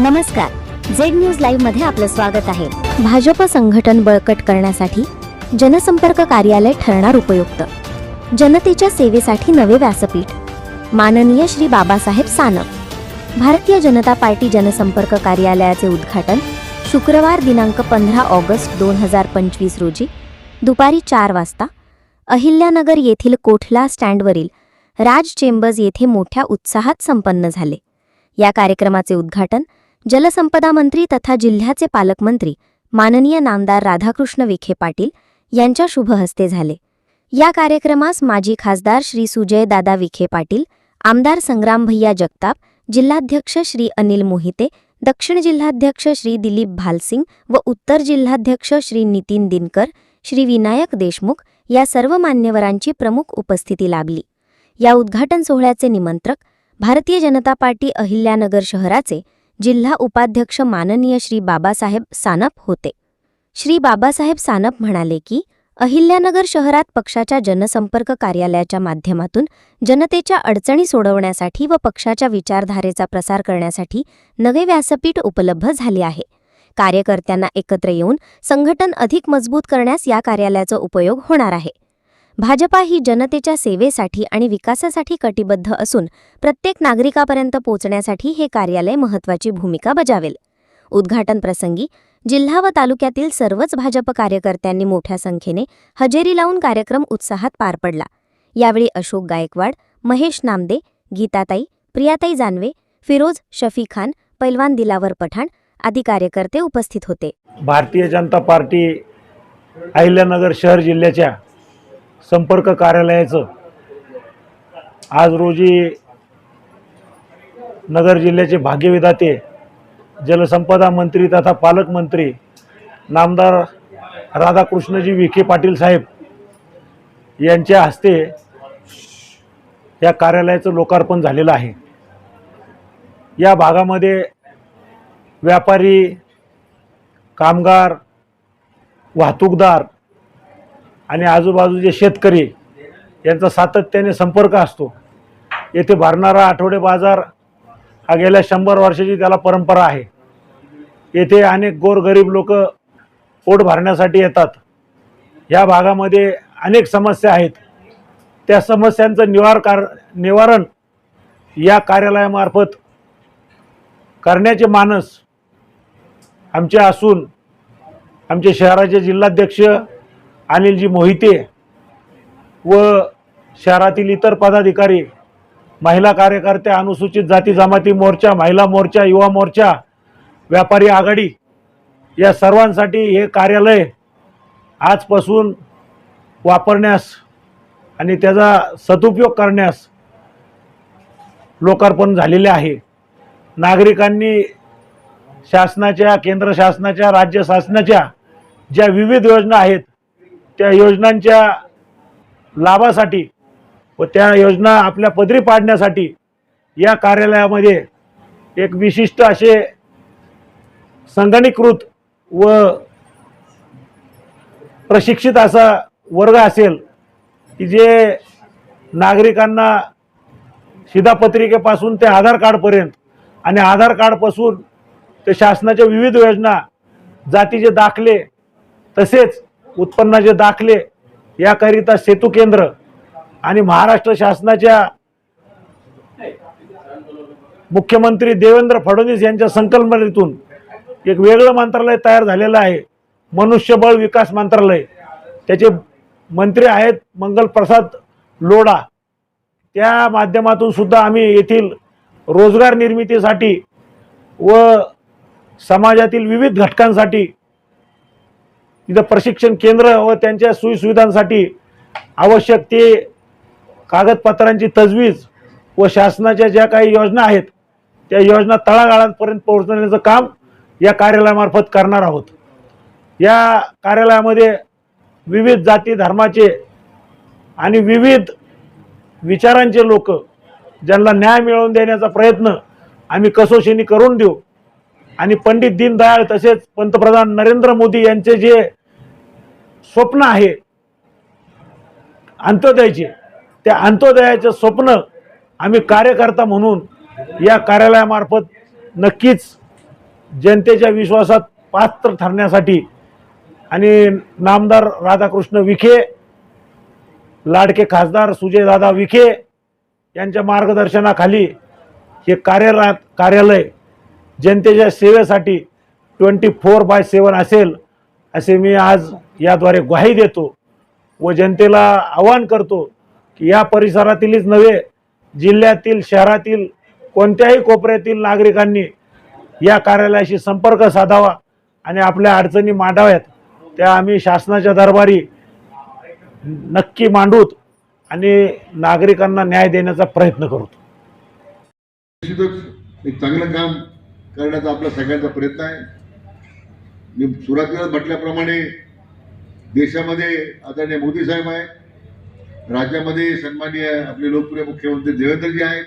नमस्कार. Z news लाईव्हमध्ये आपलं स्वागत आहे. भाजप संघटन बळकट करण्यासाठी जनसंपर्क कार्यालय ठरणार उपयुक्त. जनतेच्या सेवेसाठी नवे व्यासपीठ. माननीय श्री बाबासाहेब सानप. भारतीय जनता पार्टी जनसंपर्क कार्यालयाचे उद्घाटन शुक्रवार दिनांक पंधरा ऑगस्ट दोन हजार पंचवीस रोजी दुपारी चार वाजता अहिल्यानगर येथील कोठला स्टँडवरील राज चेंबर्स येथे मोठ्या उत्साहात संपन्न झाले. या कार्यक्रमाचे उद्घाटन जलसंपदा मंत्री तथा जिल्ह्याचे पालकमंत्री माननीय नामदार राधाकृष्ण विखे पाटील यांच्या शुभहस्ते झाले. या कार्यक्रमास माजी खासदार श्री सुजय दादा विखे पाटील आमदार संग्राम भैया जगताप जिल्हाध्यक्ष श्री अनिल मोहिते दक्षिण जिल्हाध्यक्ष श्री दिलीप भालसिंग व उत्तर जिल्हाध्यक्ष श्री नितीन दिनकर श्री विनायक देशमुख या सर्व मान्यवरांची प्रमुख उपस्थिती लाभली. या उद्घाटन सोहळ्याचे निमंत्रक भारतीय जनता पार्टी अहिल्यानगर शहराचे जिल्हा उपाध्यक्ष माननीय श्री बाबासाहेब सानप होते. श्री बाबासाहेब सानप म्हणाले की अहिल्यानगर शहरात पक्षाच्या जनसंपर्क कार्यालयाच्या माध्यमातून जनतेच्या अडचणी सोडवण्यासाठी व पक्षाच्या विचारधारेचा प्रसार करण्यासाठी नवे व्यासपीठ उपलब्ध झाले आहे. कार्यकर्त्यांना एकत्र येऊन संघटन अधिक मजबूत करण्यास या कार्यालयाचा उपयोग होणार आहे. भाजपा ही जनतेच्या सेवेसाठी आणि विकासासाठी कटिबद्ध असून प्रत्येक नागरिकापर्यंत पोहोचण्यासाठी हे कार्यालय महत्त्वाची भूमिका बजावेल. उद्घाटन प्रसंगी जिल्हा व तालुक्यातील सर्वच भाजप कार्यकर्त्यांनी मोठ्या संख्येने हजेरी लावून कार्यक्रम उत्साहात पार पडला. यावेळी अशोक गायकवाड महेश नामदे गीताताई प्रियाताई जानवे फिरोज शफी खान पैलवान दिलावर पठाण आदी कार्यकर्ते उपस्थित होते. भारतीय जनता पार्टी अहिल्यानगर शहर जिल्ह्याच्या संपर्क कार्यालयाचं. आज रोजी नगर जिल्ह्याचे भाग्यविधाते जलसंपदा मंत्री तथा पालकमंत्री नामदार राधाकृष्णजी विखे पाटील साहेब यांच्या हस्ते या कार्यालयाचं लोकार्पण झालेलं आहे. या भागामध्ये व्यापारी कामगार वाहतूकदार आणि आजूबाजूचे शेतकरी यांचा सातत्याने संपर्क असतो येथे भरणारा आठवडे बाजार हा गेल्या शंभर वर्षाची त्याला परंपरा आहे. येथे अनेक गोरगरीब लोक पोट भरण्यासाठी येतात. या भागामध्ये अनेक समस्या आहेत. त्या समस्यांचं निवार कार निवारण या कार्यालयामार्फत करण्याचे मानस आमचे असून आमचे शहराचे जिल्हाध्यक्ष अनिलजी मोहिते व शहरातील इतर पदाधिकारी महिला कार्यकर्त्या अनुसूचित जाती जमाती मोर्चा महिला मोर्चा युवा मोर्चा व्यापारी आघाडी या सर्वांसाठी हे कार्यालय आजपासून वापरण्यास आणि त्याचा सदुपयोग करण्यास लोकार्पण झालेले आहे. नागरिकांनी शासनाच्या केंद्र शासनाच्या राज्य शासनाच्या ज्या विविध योजना आहेत त्या योजनांच्या लाभासाठी व त्या योजना आपल्या पदरी पाडण्यासाठी या कार्यालयामध्ये एक विशिष्ट असे संगणीकृत व प्रशिक्षित असा वर्ग असेल की जे नागरिकांना शिधापत्रिकेपासून ते आधार कार्डपर्यंत आणि आधार कार्डपासून ते शासनाच्या विविध योजना जातीचे दाखले तसेच उत्पन्नाचे दाखले याकरिता सेतू केंद्र आणि महाराष्ट्र शासनाच्या मुख्यमंत्री देवेंद्र फडणवीस यांच्या संकल्पनेतून एक वेगळं मंत्रालय तयार झालेलं आहे. मनुष्यबळ विकास मंत्रालय. त्याचे मंत्री आहेत मंगलप्रसाद लोढा. त्या माध्यमातून सुद्धा आम्ही येथील रोजगार निर्मितीसाठी व समाजातील विविध घटकांसाठी तिथं प्रशिक्षण केंद्र व त्यांच्या सोयीसुविधांसाठी आवश्यक ते कागदपत्रांची तजवीज व शासनाच्या ज्या काही योजना आहेत त्या योजना तळागाळांपर्यंत पोहोचवण्याचं काम या कार्यालयामार्फत करणार आहोत. या कार्यालयामध्ये विविध जाती धर्माचे आणि विविध विचारांचे लोक ज्यांना न्याय मिळवून देण्याचा प्रयत्न आम्ही कसोशीने करून देऊ. आणि पंडित दीनदयाळ तसेच पंतप्रधान नरेंद्र मोदी यांचे जे स्वप्न आहे. अंत्योदयाचे. त्या अंत्योदयाचे स्वप्न आम्ही कार्यकर्ता म्हणून या कार्यालयामार्फत नक्कीच जनतेच्या विश्वासात पात्र ठरण्यासाठी आणि नामदार राधाकृष्ण विखे लाडके खासदार सुजयदादा विखे यांच्या मार्गदर्शनाखाली हे कार्यरा कार्यालय जनतेच्या सेवेसाठी ट्वेंटी फोर बाय सेवन असेल असे मी आज याद्वारे ग्वाही देतो व जनतेला आवाहन करतो की या परिसरातीलच नव्हे जिल्ह्यातील शहरातील कोणत्याही कोपऱ्यातील नागरिकांनी या कार्यालयाशी संपर्क साधावा आणि आपल्या अडचणी मांडाव्यात. त्या आम्ही शासनाच्या दरबारी नक्की मांडूत आणि नागरिकांना न्याय देण्याचा प्रयत्न करतो. निश्चितच एक चांगलं काम करण्याचा आपला सगळ्यांचा प्रयत्न आहे. मी सुरुवातीला म्हटल्याप्रमाणे देशामध्ये आदरणीय मोदी साहेब आहे. राज्यामध्ये सन्माननीय आपले लोकप्रिय मुख्यमंत्री देवेंद्रजी आहेत.